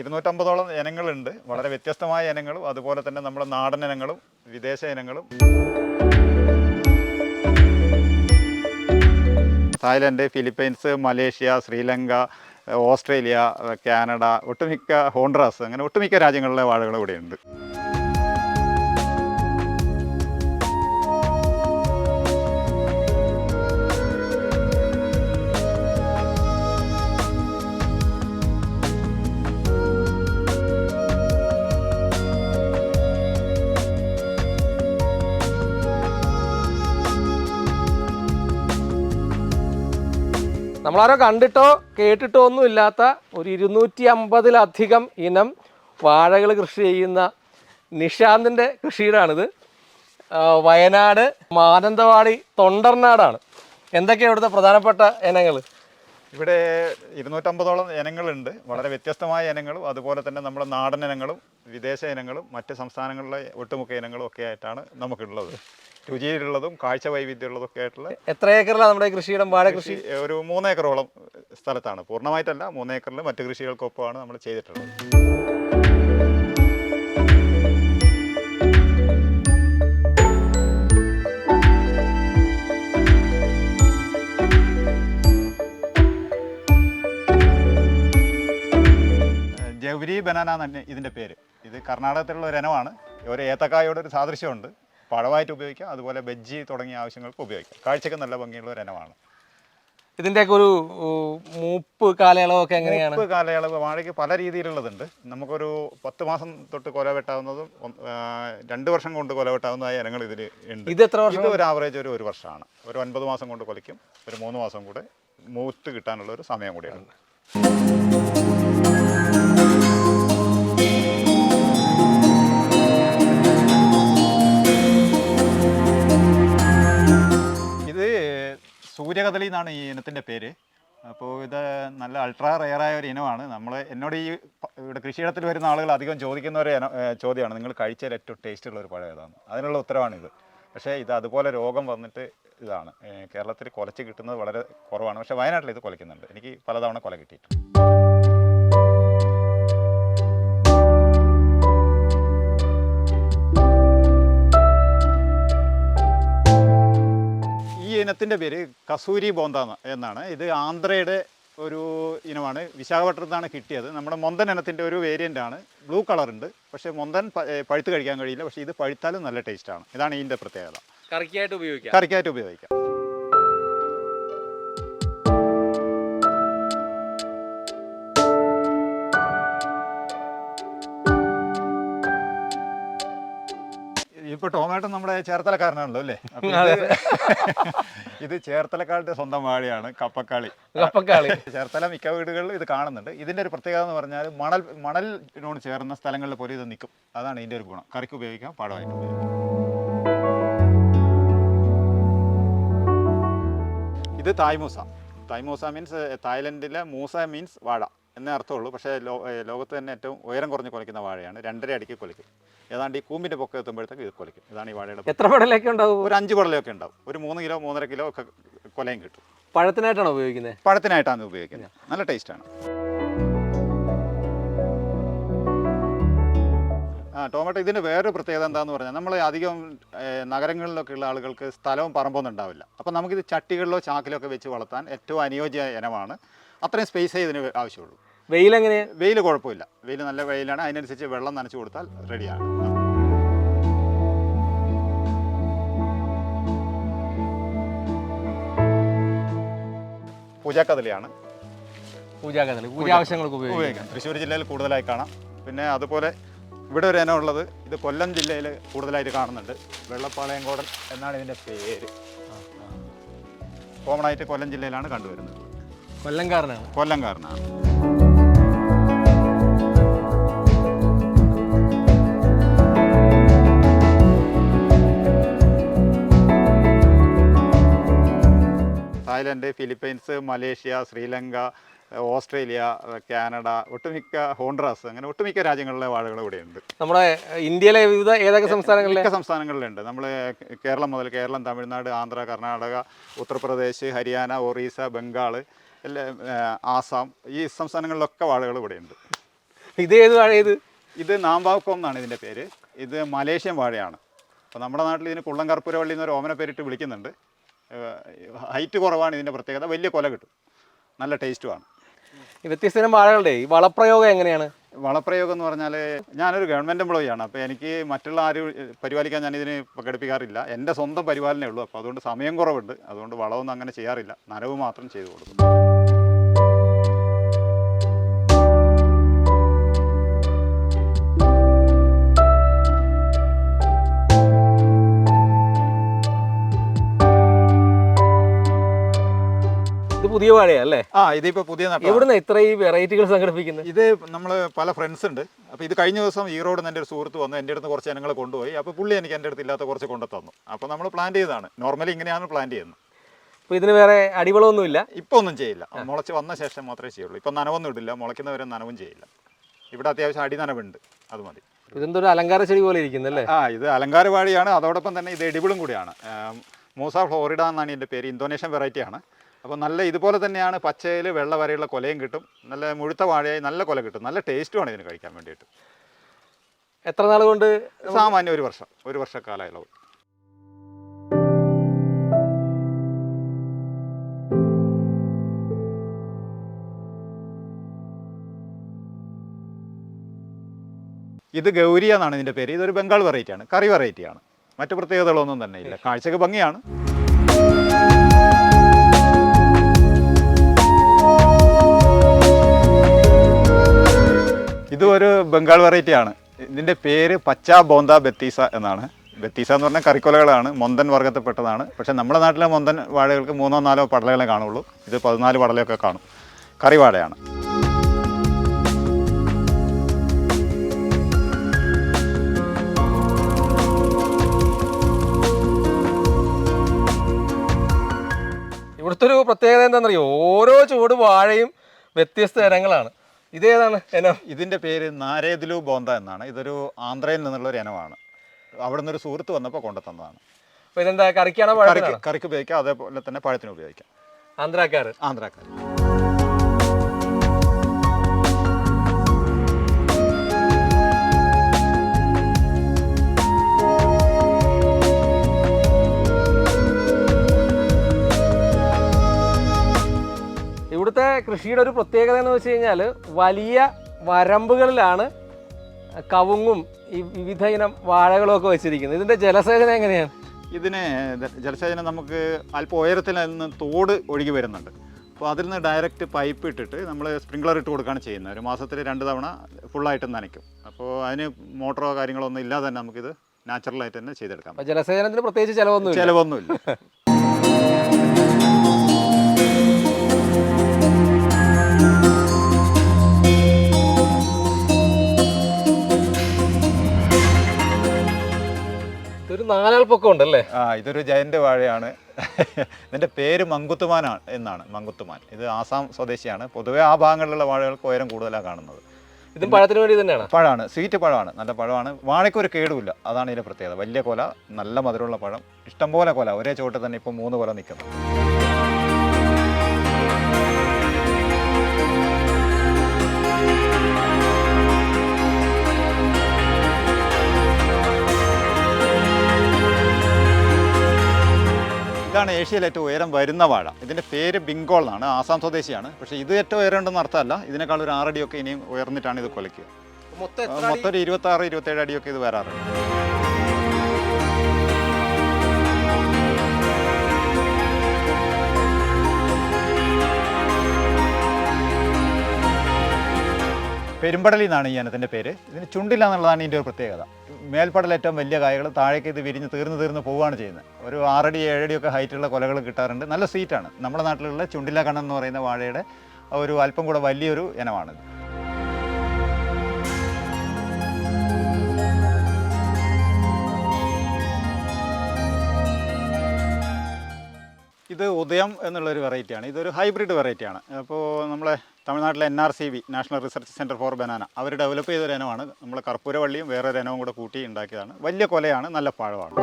ഇരുന്നൂറ്റമ്പതോളം ഇനങ്ങളുണ്ട്. വളരെ വ്യത്യസ്തമായ ഇനങ്ങളും അതുപോലെ തന്നെ നമ്മുടെ നാടൻ ഇനങ്ങളും വിദേശ ഇനങ്ങളും. Thailand Philippines Malaysia Sri Lanka Australia Canada ഒട്ടുമിക്ക ഹോണ്ട്രാസ് അങ്ങനെ ഒട്ടുമിക്ക രാജ്യങ്ങളിലെ വാഴകൾ ഇവിടെയുണ്ട്. നമ്മളാരോ കണ്ടിട്ടോ കേട്ടിട്ടോ ഒന്നും ഇല്ലാത്ത ഒരു ഇരുന്നൂറ്റി അമ്പതിലധികം ഇനം വാഴകൾ കൃഷി ചെയ്യുന്ന നിഷാന്തിന്റെ കൃഷിയിടാണിത്. വയനാട് മാനന്തവാടി തൊണ്ടർനാടാണ്. എന്തൊക്കെയാണ് ഇവിടുത്തെ പ്രധാനപ്പെട്ട ഇനങ്ങൾ ഇവിടെ ഇരുന്നൂറ്റമ്പതോളം ഇനങ്ങളുണ്ട്. വളരെ വ്യത്യസ്തമായ ഇനങ്ങളും അതുപോലെ തന്നെ നമ്മുടെ നാടൻ ഇനങ്ങളും വിദേശ ഇനങ്ങളും മറ്റ് സംസ്ഥാനങ്ങളിലെ ഒട്ടുമുക്ക ഇനങ്ങളും ഒക്കെ ആയിട്ടാണ് നമുക്കുള്ളത്. രുചിയിലുള്ളതും കാഴ്ച വൈവിധ്യമുള്ളതും ഒക്കെ ആയിട്ടുള്ള എത്ര ഏക്കറിലാണ് നമ്മുടെ കൃഷിയിടം വാഴ കൃഷി കൃഷി? ഒരു മൂന്നേക്കറോളം സ്ഥലത്താണ്. പൂർണമായിട്ടല്ല മൂന്നേക്കറിൽ മറ്റു കൃഷികൾക്കൊപ്പമാണ് നമ്മൾ ചെയ്തിട്ടുള്ളത്. ജൗരി ബനാന തന്നെ ഇതിന്റെ പേര്. ഇത് കർണാടകത്തിലുള്ള ഒരു ഇനമാണ് ഒരു ഏത്തക്കായോട് ഒരു സാദൃശ്യമുണ്ട്. പഴമായിട്ട് ഉപയോഗിക്കാം അതുപോലെ ബജ്ജി തുടങ്ങിയ ആവശ്യങ്ങൾക്ക് ഉപയോഗിക്കാം. കാഴ്ചയ്ക്ക് നല്ല ഭംഗിയുള്ള ഒരു ഇനമാണ്. ഇതിന്റെയൊക്കെ ഒരു മൂപ്പ് കാലയളവൊക്കെ എങ്ങനെയാണ്? മൂപ്പ് കാലയളവ് വാഴയ്ക്ക് പല രീതിയിലുള്ളതുണ്ട്. നമുക്കൊരു പത്ത് മാസം തൊട്ട് കൊല വെട്ടാവുന്നതും രണ്ട് വർഷം കൊണ്ട് കൊല വെട്ടാവുന്നതായ ഇനങ്ങൾ ഇതിൽ ഉണ്ട്. ഇത് എത്ര വർഷം ഒരു ആവറേജ് ഒരു ഒരു വർഷമാണ്. ഒരു ഒൻപത് മാസം കൊണ്ട് കൊലയ്ക്കും ഒരു മൂന്ന് മാസം കൂടെ മൂത്ത് കിട്ടാനുള്ള ഒരു സമയം കൂടിയാണ്. സൂര്യകദളി എന്നാണ് ഈ ഇനത്തിന്റെ പേര്. അപ്പോൾ ഇത് നല്ല അൾട്രാ റെയറായ ഒരു ഇനമാണ്. നമ്മൾ എന്നോട് ഈ ഇവിടെ കൃഷിയിടത്തിൽ വരുന്ന ആളുകൾ അധികം ചോദിക്കുന്ന ഒരു ചോദ്യമാണ്. നിങ്ങൾ കഴിച്ചതിൽ ഏറ്റവും ടേസ്റ്റ് ഉള്ള ഒരു പഴം ഏതാണ് അതിനുള്ള ഉത്തരവാണിത്. പക്ഷേ ഇത് അതുപോലെ രോഗം വന്നിട്ട് ഇതാണ്. കേരളത്തിൽ കുലച്ച് കിട്ടുന്നത് വളരെ കുറവാണ്. പക്ഷേ വയനാട്ടിൽ ഇത് കുലയ്ക്കുന്നുണ്ട്. എനിക്ക് പലതവണ കൊല കിട്ടിയിട്ടുണ്ട്. ഇനത്തിന്റെ പേര് കസൂരി ബോന്ത എന്നാണ്. ഇത് ആന്ധ്രയുടെ ഒരു ഇനമാണ്. വിശാഖപട്ടണത്തു നിന്നാണ് കിട്ടിയത്. നമ്മുടെ മൊന്തൻ ഇനത്തിന്റെ ഒരു വേരിയന്റ് ആണ്. ബ്ലൂ കളറുണ്ട് ഉണ്ട്. പക്ഷേ മൊന്തൻ പഴുത്ത് കഴിക്കാൻ കഴിയില്ല. പക്ഷേ ഇത് പഴുത്താലും നല്ല ടേസ്റ്റാണ് ഇതാണ് ഇതിന്റെ പ്രത്യേകത. കറിക്കായിട്ട് ഉപയോഗിക്കാം. കറിക്കായിട്ട് ഉപയോഗിക്കാം. ഇപ്പൊ ടോമാറ്റോ നമ്മുടെ ചേർത്തലക്കാരനാണല്ലോ അല്ലേ? ഇത് ചേർത്തലക്കാളുടെ ചേർത്തലക്കാരുടെ സ്വന്തം വാഴയാണ് കപ്പക്കാളി. കപ്പക്കാളി. ചേർത്തല മിക്ക വീടുകളിലും ഇത് കാണുന്നുണ്ട്. ഇതിന്റെ ഒരു പ്രത്യേകത എന്ന് പറഞ്ഞാൽ മണൽ മണലിനോട് ചേർന്ന സ്ഥലങ്ങളിൽ പോലും ഇത് നിൽക്കും. അതാണ് ഇതിന്റെ ഒരു ഗുണം. കറിക്ക് ഉപയോഗിക്കാം പാടമായിട്ട് ഉപയോഗിക്കാം. ഇത് തായ്മൂസ. തായ്മൂസ മീൻസ് തായ്ലൻഡിലെ മൂസ മീൻസ് വാഴ. എന്നേ അർത്ഥമുള്ളൂ. പക്ഷേ ലോ ലോകത്ത് തന്നെ ഏറ്റവും ഉയരം കുറഞ്ഞ് കൊലയ്ക്കുന്ന വാഴയാണ്. രണ്ടര അടിക്ക് കൊലിക്കും ഏതാണ്ട് ഈ കൂമ്പിന്റെ പൊക്കം എത്തുമ്പോഴത്തേക്ക് ഇത് കൊലിക്കും ഇതാണ് ഈ വാഴയുടെ എത്ര പടലൊക്കെ ഉണ്ടാവും? ഒരു അഞ്ച് കുടലൊക്കെ ഉണ്ടാവും. ഒരു മൂന്ന് കിലോ മൂന്നര കിലോ ഒക്കെ കൊലയും കിട്ടും. പഴത്തിനായിട്ടാണ് ഉപയോഗിക്കുന്നത്? പഴത്തിനായിട്ടാണ് ഉപയോഗിക്കുന്നത്. നല്ല ടേസ്റ്റാണ്. ആ ടൊമാറ്റോ ഇതിന് വേറൊരു പ്രത്യേകത എന്താണെന്ന് പറഞ്ഞാൽ നമ്മൾ അധികം നഗരങ്ങളിലൊക്കെ ഉള്ള ആളുകൾക്ക് സ്ഥലവും പറമ്പൊന്നും ഉണ്ടാവില്ല. അപ്പോൾ നമുക്കിത് ചട്ടികളിലോ ചാക്കിലോ ഒക്കെ വെച്ച് വളർത്താൻ ഏറ്റവും അനുയോജ്യ ഇനമാണ്. അത്രയും സ്പേസേ ഇതിന് ആവശ്യമുള്ളൂ. വെയിൽ എങ്ങനെ വെയിൽ കുഴപ്പമില്ല. വെയിൽ നല്ല വെയിലാണ്. അതിനനുസരിച്ച് വെള്ളം നനച്ചു കൊടുത്താൽ റെഡിയാണ്. പൂജാ കഥലിയാണ് പൂജാ കഥലി പൂജ ആവശ്യങ്ങൾക്ക് ഉപയോഗിക്കാം. ഉപയോഗിക്കാം. തൃശ്ശൂർ ജില്ലയിൽ കൂടുതലായി കാണാം. പിന്നെ അതുപോലെ ഇവിടെ ഒരു ഇനം ഉള്ളത് ഇത് കൊല്ലം ജില്ലയിൽ കൂടുതലായിട്ട് കാണുന്നുണ്ട്. വെള്ളപ്പാളയം കോടൻ എന്നാണ് ഇതിന്റെ പേര്. കോമൺ ആയിട്ട് കൊല്ലം ജില്ലയിലാണ് കണ്ടുവരുന്നത്. കൊല്ലംകാരനാണ്. കൊല്ലംകാരനാണ്. Thailand Philippines Malaysia Sri Lanka Australia Canada ഒട്ടുമിക്ക ഹോണ്ട്രാസ് അങ്ങനെ ഒട്ടുമിക്ക രാജ്യങ്ങളിലെ വാഴകൾ ഇവിടെയുണ്ട്. നമ്മുടെ ഇന്ത്യയിലെ വിവിധ ഏതൊക്കെ സംസ്ഥാനങ്ങളിലെ? മിക്ക സംസ്ഥാനങ്ങളിലുണ്ട്. നമ്മൾ കേരളം മുതൽ കേരളം തമിഴ്നാട് ആന്ധ്ര കർണാടക ഉത്തർപ്രദേശ് ഹരിയാന ഒറീസ ബംഗാൾ എല്ലാ ആസാം ഈ സംസ്ഥാനങ്ങളിലൊക്കെ വാഴകൾ ഇവിടെയുണ്ട്. ഇത് ഏത് വാഴ ഇത് ഇത് നാമ്പാവക്കം എന്നാണ് ഇതിന്റെ പേര്. ഇത് മലേഷ്യൻ വാഴയാണ്. അപ്പോൾ നമ്മുടെ നാട്ടിൽ ഇതിന് കുള്ളം കർപ്പൂരവള്ളി എന്നൊരു ഓമന പേരിട്ട് വിളിക്കുന്നുണ്ട്. ഹൈറ്റ് കുറവാണ് ഇതിന്റെ പ്രത്യേകത. വലിയ കൊല കിട്ടും. നല്ല ടേസ്റ്റുമാണ് വ്യത്യസ്ത വാഴകളുടെ ഈ വളപ്രയോഗം എങ്ങനെയാണ്? വളപ്രയോഗം എന്ന് പറഞ്ഞാൽ ഞാനൊരു ഗവൺമെന്റ് എംപ്ലോയി ആണ്. അപ്പോൾ എനിക്ക് മറ്റുള്ള ആരും പരിപാലിക്കാൻ ഞാൻ ഇതിന് പങ്കെടുപ്പിക്കാറില്ല. എന്റെ സ്വന്തം പരിപാലനേ ഉള്ളൂ. അപ്പോൾ അതുകൊണ്ട് സമയം കുറവുണ്ട്. അതുകൊണ്ട് വളമൊന്നും അങ്ങനെ ചെയ്യാറില്ല. നനവ് മാത്രം ചെയ്തു കൊടുക്കും. പുതിയ വാഴയല്ലേ? ആ ഇതിപ്പോ പുതിയ നട്ട. എവിടുന്ന ഇത്ര ഈ വെറൈറ്റികൾ സംഘടിപ്പിക്കുന്നത് ഇത് നമ്മൾ പല ഫ്രണ്ട്സ് ഉണ്ട്. അപ്പോൾ ഇത് കഴിഞ്ഞ ദിവസം ഈറോഡ് എന്റെ ഒരു സുഹൃത്ത് വന്നു. എന്റെ അടുത്ത് കുറച്ച് ഇനങ്ങൾ കൊണ്ടുപോയി. അപ്പോൾ പുള്ളി എനിക്ക് എന്റെ അടുത്ത് ഇല്ലാത്ത കുറച്ച് കൊണ്ടു തന്നു. അപ്പോൾ നമ്മൾ പ്ലാൻ ചെയ്തതാണ്. നോർമലി ഇങ്ങനെയാണ് പ്ലാൻ ചെയ്യുന്നത്. അപ്പോൾ ഇതിന് വേറെ അടിവളമൊന്നുമില്ല? ഇപ്പോൾ ഒന്നും ചെയ്യില്ല. മുളച്ച് വന്ന ശേഷം മാത്രമേ ചെയ്യുള്ളൂ. ഇപ്പം നനവൊന്നും ഇടില്ല. മുളയ്ക്കുന്നവരെ നനവും ചെയ്യില്ല. ഇവിടെ അത്യാവശ്യം അടി നനവുണ്ട് അത് മതി. ഇതെന്തൊരു അലങ്കാര ചെടി പോലെ ഇരിക്കുന്നല്ലേ ആ ഇത് അലങ്കാര വാഴയാണ്. അതോടൊപ്പം തന്നെ ഇത് എടിവിളും കൂടിയാണ്. മൂസ ഫ്ലോറിഡ എന്നാണ് ഇതിന്റെ പേര്. ഇന്തോനേഷ്യൻ വെറൈറ്റി ആണ്. അപ്പോൾ നല്ല ഇതുപോലെ തന്നെയാണ് പച്ചയിൽ വെള്ള വരെയുള്ള കൊലയും കിട്ടും. നല്ല മുഴുത്ത വാഴയായി നല്ല കൊല കിട്ടും. നല്ല ടേസ്റ്റുമാണ് ഇതിന് കഴിക്കാൻ വേണ്ടിയിട്ട്. എത്ര നാൾ കൊണ്ട് സാമാന്യം ഒരു വർഷം. ഒരു ഇളവ് ഇത് ഗൗരി എന്നാണ് ഇതിന്റെ പേര്. ഇതൊരു ബംഗാൾ വെറൈറ്റിയാണ് കറി വെറൈറ്റിയാണ് മറ്റു പ്രത്യേകതകളൊന്നും തന്നെ ഇല്ല. കാഴ്ചക്ക് ഭംഗിയാണ്. ഇത് ഒരു ബംഗാൾ വെറൈറ്റി ആണ്. ഇതിന്റെ പേര് പച്ച ബോന്ത ബത്തീസ എന്നാണ്. ബത്തീസ എന്ന് പറഞ്ഞാൽ കറിക്കൊലകളാണ് മൊന്തൻ വർഗത്തിൽപ്പെട്ടതാണ് പക്ഷേ നമ്മുടെ നാട്ടിലെ മൊന്തൻ വാഴകൾക്ക് മൂന്നോ നാലോ പടലകളെ കാണുള്ളൂ. ഇത് പതിനാല് പടലയൊക്കെ കാണും. കറിവാഴയാണ് ഇവിടുത്തെ ഒരു പ്രത്യേകത എന്താണെന്നറിയോ? ഓരോ ചൂട് വാഴയും വ്യത്യസ്ത ഇനങ്ങളാണ്. ഇതേതാണ് ഇനം? ഇതിന്റെ പേര് നാരേതിലു ബോന്ത എന്നാണ്. ഇതൊരു ആന്ധ്രയിൽ നിന്നുള്ള ഒരു ഇനമാണ്. അവിടെ നിന്നൊരു സുഹൃത്ത് വന്നപ്പോൾ കൊണ്ടു തന്നതാണ്. അപ്പോൾ ഇതെന്താ കറിക്കാണോ കറിക്ക് ഉപയോഗിക്കാം. അതേപോലെ തന്നെ പഴത്തിന് ഉപയോഗിക്കാം. ആന്ധ്രാക്കാർ ആന്ധ്രാക്കാർ ഇവിടുത്തെ കൃഷിയുടെ ഒരു പ്രത്യേകത എന്ന് വെച്ച് കഴിഞ്ഞാൽ വലിയ വരമ്പുകളിലാണ് കവുങ്ങും ഈ വിവിധ ഇനം വാഴകളും ഒക്കെ വെച്ചിരിക്കുന്നത്. ഇതിന്റെ ജലസേചനം എങ്ങനെയാണ് ഇതിന് ജലസേചനം നമുക്ക് അല്പം ഉയരത്തിൽ നിന്ന് തോട് ഒഴുകി വരുന്നുണ്ട്. അപ്പോൾ അതിൽ നിന്ന് ഡയറക്റ്റ് പൈപ്പ് ഇട്ടിട്ട് നമ്മൾ സ്പ്രിംഗ്ലർ ഇട്ട് കൊടുക്കുകയാണ് ചെയ്യുന്നത്. ഒരു മാസത്തിൽ രണ്ട് തവണ ഫുള്ളായിട്ട് നനയ്ക്കും. അപ്പോൾ അതിന് മോട്ടറോ കാര്യങ്ങളോ ഒന്നും ഇല്ലാതെ തന്നെ നമുക്കിത് നാച്ചുറലായിട്ട് തന്നെ ചെയ്തെടുക്കാം ജലസേചനത്തിന് പ്രത്യേകിച്ച് ചിലവൊന്നും ചിലവൊന്നുമില്ല. ഒരു നാലാൾ പൊക്കം ഉണ്ടല്ലേ ആ ഇതൊരു ജയന്റെ വാഴയാണ്. ഇതിന്റെ പേര് മങ്കുത്തുമാനാണ് എന്നാണ് മങ്കുത്തുമാൻ. ഇത് ആസാം സ്വദേശിയാണ്. പൊതുവേ ആ ഭാഗങ്ങളിലുള്ള വാഴകൾക്ക് ഉയരം കൂടുതലാണ് കാണുന്നത്. ഇത് പഴത്തിന് വേണ്ടി തന്നെയാണ്? പഴമാണ് സ്വീറ്റ് പഴമാണ് നല്ല പഴമാണ്. വാഴയ്ക്ക് ഒരു കേടുമില്ല അതാണ് ഇതിന്റെ പ്രത്യേകത. വലിയ കൊല നല്ല മധുരമുള്ള പഴം ഇഷ്ടംപോലെ കൊല ഒരേ ചുവട്ടിൽ തന്നെ ഇപ്പോൾ മൂന്ന് കൊല നിൽക്കുന്നു. ഇതാണ് ഏഷ്യയിലെ ഏറ്റവും ഉയരം വരുന്ന വാഴ. ഇതിന്റെ പേര് ബിങ്കോൾ എന്നാണ്. ആസാം സ്വദേശിയാണ്. പക്ഷേ ഇത് ഏറ്റവും ഉയരം ഉണ്ടെന്ന് അർത്ഥമല്ല. ഇതിനേക്കാൾ ഒരു ആറടിയൊക്കെ ഇനിയും ഉയർന്നിട്ടാണ് ഇത് കൊലയ്ക്കുക. മൊത്തം ഒരു ഇരുപത്താറ് ഇരുപത്തേഴ് അടിയൊക്കെ ഇത് വരാറുണ്ട്. പെരുമ്പടലി എന്നാണ് ഈ ഇനത്തിന്റെ പേര്. ഇതിന് ചുണ്ടില്ല എന്നുള്ളതാണ് ഇതിന്റെ ഒരു പ്രത്യേകത. മേൽപ്പടൽ ഏറ്റവും വലിയ കായകൾ താഴേക്ക് ഇത് വിരിഞ്ഞ് തീർന്ന് തീർന്ന് പോവുകയാണ് ചെയ്യുന്നത്. ഒരു ആറടി ഏഴടിയൊക്കെ ഹൈറ്റുള്ള കൊലകൾ കിട്ടാറുണ്ട്. നല്ല സീറ്റാണ് നമ്മുടെ നാട്ടിലുള്ള ചുണ്ടില്ല കണ്ണെന്ന് പറയുന്ന വാഴയുടെ ഒരു അല്പം കൂടെ വലിയൊരു ഇനമാണിത്. ഇത് ഉദയം എന്നുള്ളൊരു വെറൈറ്റിയാണ്. ഇതൊരു ഹൈബ്രിഡ് വെറൈറ്റിയാണ്. അപ്പോൾ നമ്മളെ തമിഴ്നാട്ടിലെ N R C B national research centre for banana our develop ചെയ്തൊരു ഇനമാണ്. നമ്മൾ കർപ്പൂരവള്ളിയും വേറൊരു ഇനവും കൂടെ കൂട്ടി ഉണ്ടാക്കിയതാണ്. വലിയ കൊലയാണ് നല്ല പാഴമാണ്.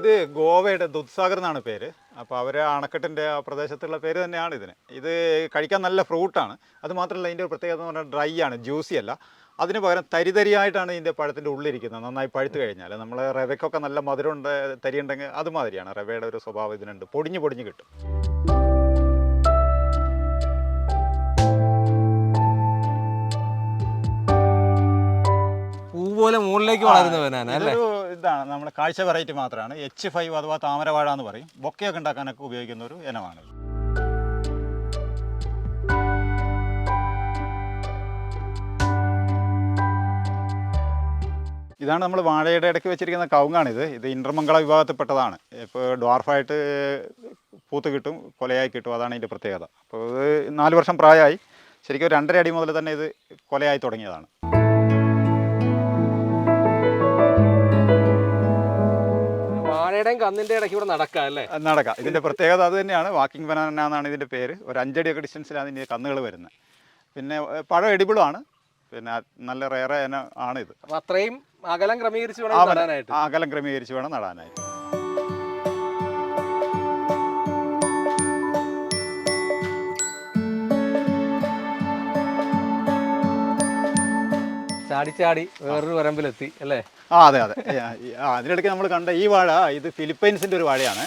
ഇത് ഗോവയുടെ ദുദ്സാഗർ എന്നാണ് പേര്. അപ്പോൾ അവർ അണക്കെട്ടിന്റെ ആ പ്രദേശത്തുള്ള പേര് തന്നെയാണ് ഇതിന്. ഇത് കഴിക്കാൻ നല്ല ഫ്രൂട്ടാണ് അത് മാത്രമല്ല ഇതിന്റെ ഒരു പ്രത്യേകത എന്ന് പറഞ്ഞാൽ ഡ്രൈ ആണ് ജ്യൂസി അല്ല. അതിന് പകരം തരിതരിയായിട്ടാണ് ഇതിന്റെ പഴത്തിന്റെ ഉള്ളിരിക്കുന്നത്. നന്നായി പഴുത്ത് കഴിഞ്ഞാൽ നമ്മൾ റവയ്ക്കൊക്കെ നല്ല മധുരമുണ്ട് തരി ഉണ്ടെങ്കിൽ അതുമാതിരിയാണ്. റവയുടെ ഒരു സ്വഭാവം ഇതിനുണ്ട്. പൊടിഞ്ഞ് പൊടിഞ്ഞ് കിട്ടും. പോലെ മുകളിലേക്ക് വളരുന്ന ബനാന അല്ലേ? ഇതാണ്. നമ്മുടെ കാഴ്ച വെറൈറ്റി മാത്രമാണ്. എച്ച് ഫൈവ് അഥവാ താമരവാഴ എന്ന് പറയും. ബൊക്കയൊക്കെ ഉണ്ടാക്കാനൊക്കെ ഉപയോഗിക്കുന്ന ഒരു ഇനമാണ് ഇതാണ് നമ്മൾ വാഴയുടെ ഇടയ്ക്ക് വെച്ചിരിക്കുന്ന കവുങ്ങാണിത്. ഇത് ഇന്റർമംഗള വിഭാഗത്തിൽപ്പെട്ടതാണ്. ഇപ്പോൾ ഡ്വാർഫായിട്ട് പൂത്ത് കിട്ടും കൊലയായി കിട്ടും. അതാണ് ഇതിന്റെ പ്രത്യേകത. അപ്പോൾ ഇത് നാല് വർഷം പ്രായമായി. ശരിക്കും രണ്ടര അടി മുതൽ തന്നെ ഇത് കൊലയായി തുടങ്ങിയതാണ്. വാഴയുടെയും കന്നിന്റെ ഇടയ്ക്ക് ഇവിടെ നടക്കാം അല്ലേ? നടക്കാം. ഇതിന്റെ പ്രത്യേകത അത് തന്നെയാണ്. വാക്കിംഗ് ബനാന എന്നാണ് ഇതിന്റെ പേര്. ഒരു അഞ്ചടിയൊക്കെ ഡിസ്റ്റൻസിലാണ് ഇതിന്റെ കന്നുകൾ വരുന്നത്. പിന്നെ പഴം എഡിബിളുമാണ് പിന്നെ നല്ല റേറെ ആണ് ഇത് അത്രയും അകലം ക്രമീകരിച്ച് വേണം നടാനായിട്ട്. അകലം ക്രമീകരിച്ച് വേണം നടാനായിട്ട്. ചാടി ചാടി വേറൊരു വരമ്പിലെത്തി അല്ലേ? ആ അതെ അതെ. അതിനിടയ്ക്ക് നമ്മൾ കണ്ട ഈ വാഴ ഇത് ഫിലിപ്പൈൻസിന്റെ ഒരു വാഴയാണ്.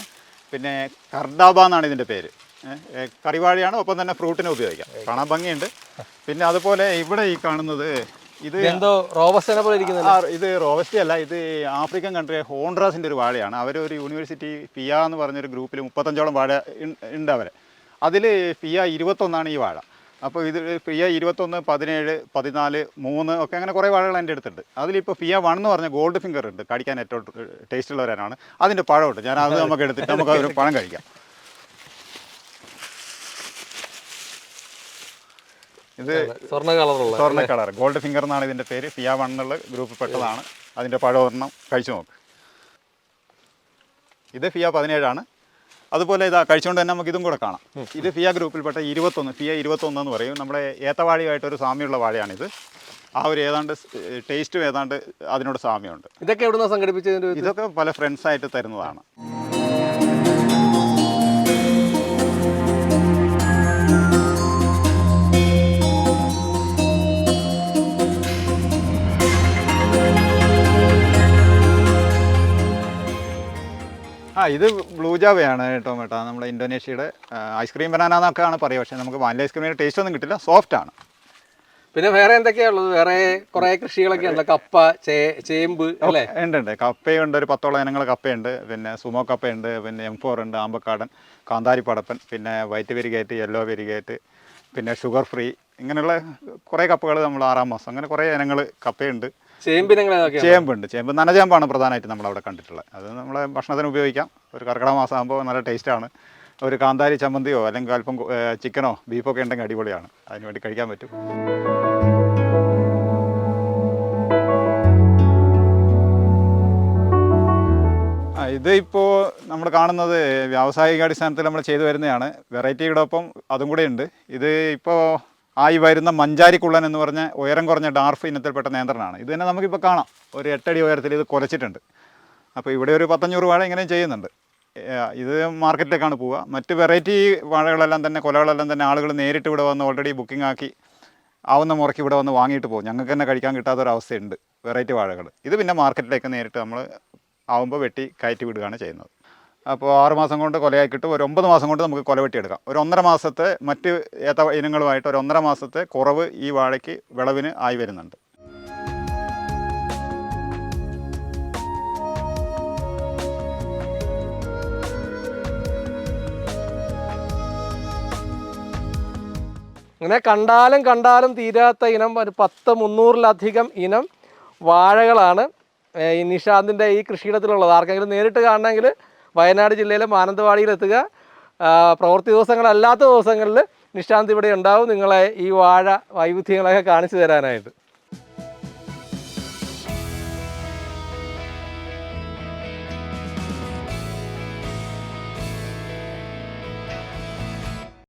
പിന്നെ കർഡാബ എന്നാണ് ഇതിന്റെ പേര്. കറിവാഴയാണ് ഒപ്പം തന്നെ ഫ്രൂട്ടിനെ ഉപയോഗിക്കാം. കാണാൻ ഭംഗിയുണ്ട്. പിന്നെ അതുപോലെ ഇവിടെ ഈ കാണുന്നത് ഇത് എന്തോ റോബസ്റ്റനെ പോലെ ഇരിക്കുന്നത് ഇത് റോബസ്റ്റി അല്ല ഇത് ആഫ്രിക്കൻ കൺട്രി ഹോൺഡ്രാസിന്റെ ഒരു വാഴയാണ്. അവർ ഒരു യൂണിവേഴ്സിറ്റി ഫിയ എന്ന് പറഞ്ഞൊരു ഗ്രൂപ്പിൽ മുപ്പത്തഞ്ചോളം വാഴ ഉണ്ട് അവരെ. അതിൽ ഫിയ ഇരുപത്തൊന്നാണ് ഈ വാഴ. അപ്പോൾ ഇത് ഫിയ ഇരുപത്തൊന്ന് പതിനേഴ് പതിനാല് മൂന്ന് ഒക്കെ അങ്ങനെ കുറേ വാഴകൾ എന്റെ അടുത്തുണ്ട്. അതിലിപ്പോൾ ഫിയ വൺ എന്ന് പറഞ്ഞ ഗോൾഡ് ഫിംഗർ ഉണ്ട്. കടിക്കാൻ ഏറ്റവും ടേസ്റ്റ് ഉള്ളവരാണ്. അതിന്റെ പഴമുണ്ട്. ഞാൻ അത് നമുക്ക് എടുത്തിട്ട് നമുക്ക് ഒരു പഴം കഴിക്കാം. ഇത് സ്വർണ കളറുള്ള സ്വർണ കളർ. ഗോൾഡ് ഫിംഗർ എന്നാണ് ഇതിന്റെ പേര്. ഫിയ വൺ എന്നുള്ള ഗ്രൂപ്പിൽ പെട്ടതാണ്. അതിന്റെ പഴമൊരെണ്ണം കഴിച്ചു നോക്ക്. ഇത് ഫിയ പതിനേഴാണ് അതുപോലെ ഇതാ കഴിച്ചുകൊണ്ട് തന്നെ നമുക്ക് ഇതും കൂടെ കാണാം. ഇത് ഫിയ ഗ്രൂപ്പിൽപ്പെട്ട ഇരുപത്തൊന്ന് ഫിയ ഇരുപത്തൊന്ന് എന്ന് പറയും. നമ്മുടെ ഏത്തവാഴിയായിട്ടൊരു സാമ്യമുള്ള വാഴയാണിത്. ആ ഒരു ഏതാണ്ട് ടേസ്റ്റും ഏതാണ്ട് അതിനോട് സാമ്യമുണ്ട്. ഇതൊക്കെ എവിടെ സംഘടിപ്പിച്ചതിന്റെ സംഘടിപ്പിച്ചത് ഇതൊക്കെ പല ഫ്രണ്ട്സായിട്ട് തരുന്നതാണ്. ആ ഇത് ബ്ലൂ ജാവയാണ് കേട്ടോ മേട്ടാ. നമ്മുടെ ഇന്തോനേഷ്യയുടെ ഐസ്ക്രീം ബനാന എന്നൊക്കെയാണ് പറയുക. പക്ഷേ നമുക്ക് വാനില ഐസ്ക്രീമിന്റെ ടേസ്റ്റ് ഒന്നും കിട്ടില്ല. സോഫ്റ്റ് ആണ്. പിന്നെ വേറെ എന്തൊക്കെയാ ഉള്ളത്? വേറെ കുറെ കൃഷികളൊക്കെ ഉണ്ട്. കപ്പ ചേ- ചേമ്പ് അല്ലേ? ഉണ്ട് ഉണ്ട്. കപ്പയുണ്ട്. ഒരു പത്തോളം ഇനങ്ങൾ കപ്പയുണ്ട്. പിന്നെ സുമോ കപ്പയുണ്ട്. പിന്നെ എം ഫോർ ഉണ്ട്. ആമ്പക്കാടൻ കാന്താരി പടപ്പൻ പിന്നെ വൈറ്റ് വെരിഗേറ്റ് യെല്ലോ വെരിഗേറ്റ് പിന്നെ ഷുഗർ ഫ്രീ ഇങ്ങനെയുള്ള കുറേ കപ്പകൾ നമ്മൾ ആറാം മാസം. അങ്ങനെ കുറേ ഇനങ്ങൾ കപ്പയുണ്ട്. ചേമ്പുണ്ട് ചേമ്പ് നനചേമ്പാണ് പ്രധാനമായിട്ട് നമ്മൾ അവിടെ കണ്ടിട്ടുള്ളത്. അത് നമ്മളെ ഭക്ഷണത്തിന് ഉപയോഗിക്കാം. ഒരു കർക്കിടക മാസം ആകുമ്പോൾ നല്ല ടേസ്റ്റാണ്. ഒരു കാന്താരി ചമ്മന്തിയോ അല്ലെങ്കിൽ അല്പം ചിക്കനോ ബീഫോ ബീഫൊക്കെ ഉണ്ടെങ്കിൽ അടിപൊളിയാണ്. അതിന് വേണ്ടി കഴിക്കാൻ പറ്റും. ഇതിപ്പോൾ നമ്മൾ കാണുന്നത് വ്യാവസായിക അടിസ്ഥാനത്തിൽ നമ്മൾ ചെയ്തു വരുന്നതാണ്. വെറൈറ്റിയോടൊപ്പം അതും കൂടെ ഉണ്ട്. ഇത് ഇപ്പോൾ ആയി വരുന്ന മഞ്ചാരിക്കുള്ളൻ എന്ന് പറഞ്ഞ ഉയരം കുറഞ്ഞ ഡാർഫ് ഇനത്തിൽപ്പെട്ട നേന്ത്രനാണ്. ഇത് തന്നെ നമുക്കിപ്പോൾ കാണാം. ഒരു എട്ടടി ഉയരത്തിൽ ഇത് കുലച്ചിട്ടുണ്ട് അപ്പോൾ ഇവിടെ ഒരു പത്തഞ്ഞൂറ് വാഴ ഇങ്ങനെ ചെയ്യുന്നുണ്ട്. ഇത് മാർക്കറ്റിലേക്കാണ് പോവുക. മറ്റ് വെറൈറ്റി വാഴകളെല്ലാം തന്നെ കൊലകളെല്ലാം തന്നെ ആളുകൾ നേരിട്ട് ഇവിടെ വന്ന് ഓൾറെഡി ബുക്കിംഗ് ആക്കി ആവുന്ന മുറയ്ക്ക് ഇവിടെ വന്ന് വാങ്ങിയിട്ട് പോകും. ഞങ്ങൾക്ക് തന്നെ കഴിക്കാൻ കിട്ടാത്തൊരവസ്ഥയുണ്ട് വെറൈറ്റി വാഴകൾ. ഇത് പിന്നെ മാർക്കറ്റിലേക്ക് നേരിട്ട് നമ്മൾ ആവുമ്പോൾ വെട്ടി കയറ്റി വിടുകയാണ് ചെയ്യുന്നത്. അപ്പോൾ ആറ് മാസം കൊണ്ട് കൊലയായി കിട്ടും. ഒരു ഒമ്പത് മാസം കൊണ്ട് നമുക്ക് കൊല വെട്ടിയെടുക്കാം. ഒരു ഒന്നര മാസത്തെ മറ്റ് ഏത്ത ഇനങ്ങളുമായിട്ട് ഒരു ഒന്നര മാസത്തെ കുറവ് ഈ വാഴയ്ക്ക് വിളവിന് ആയി വരുന്നുണ്ട്. അങ്ങനെ കണ്ടാലും കണ്ടാലും തീരാത്ത ഇനം ഒരു പത്ത് മുന്നൂറിലധികം ഇനം വാഴകളാണ് ഈ നിഷാന്തിന്റെ ഈ കൃഷിയിടത്തിലുള്ളത്. ആർക്കെങ്കിലും നേരിട്ട് കാണണമെങ്കിൽ വയനാട് ജില്ലയിലെ മാനന്തവാടിയിലെത്തുക. പ്രവൃത്തി ദിവസങ്ങളല്ലാത്ത ദിവസങ്ങളിൽ നിഷാന്ത് ഇവിടെ ഉണ്ടാവും. നിങ്ങളെ ഈ വാഴ വൈവിധ്യങ്ങളൊക്കെ കാണിച്ചു തരാനായിട്ട്.